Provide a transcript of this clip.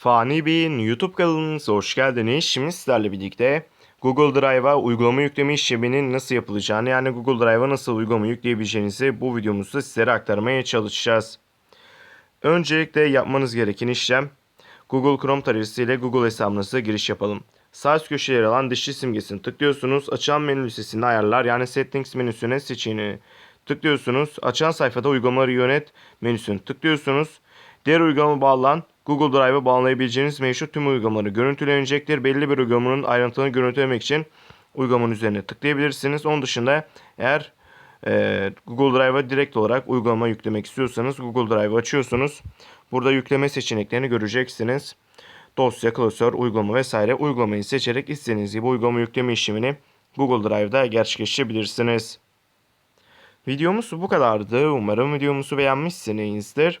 Fani Bey'in YouTube kanalınıza hoş geldiniz. Şimdi sizlerle birlikte Google Drive'a uygulama yükleme işleminin nasıl yapılacağını yani Google Drive'a nasıl uygulama yükleyebileceğinizi bu videomuzda sizlere aktarmaya çalışacağız. Öncelikle yapmanız gereken işlem Google Chrome tarayıcısı ile Google hesabınıza giriş yapalım. Sağ üst köşeye yer alan dişli simgesini tıklıyorsunuz. Açılan menü listesinde ayarlar yani settings menüsüne seçeneği tıklıyorsunuz. Açılan sayfada uygulamaları yönet menüsünü tıklıyorsunuz. Diğer uygulama bağlanan Google Drive'a bağlayabileceğiniz mevcut tüm uygulamaları görüntülenecektir. Belli bir uygulamanın ayrıntılarını görüntülemek için uygulamanın üzerine tıklayabilirsiniz. Onun dışında eğer e, Google Drive'a direkt olarak uygulama yüklemek istiyorsanız Google Drive'ı açıyorsunuz. Burada yükleme seçeneklerini göreceksiniz. Dosya, klasör, uygulama vesaire uygulamayı seçerek istediğiniz gibi uygulama yükleme işlemini Google Drive'da gerçekleştirebilirsiniz. Videomuz bu kadardı. Umarım videomuzu beğenmişsinizdir.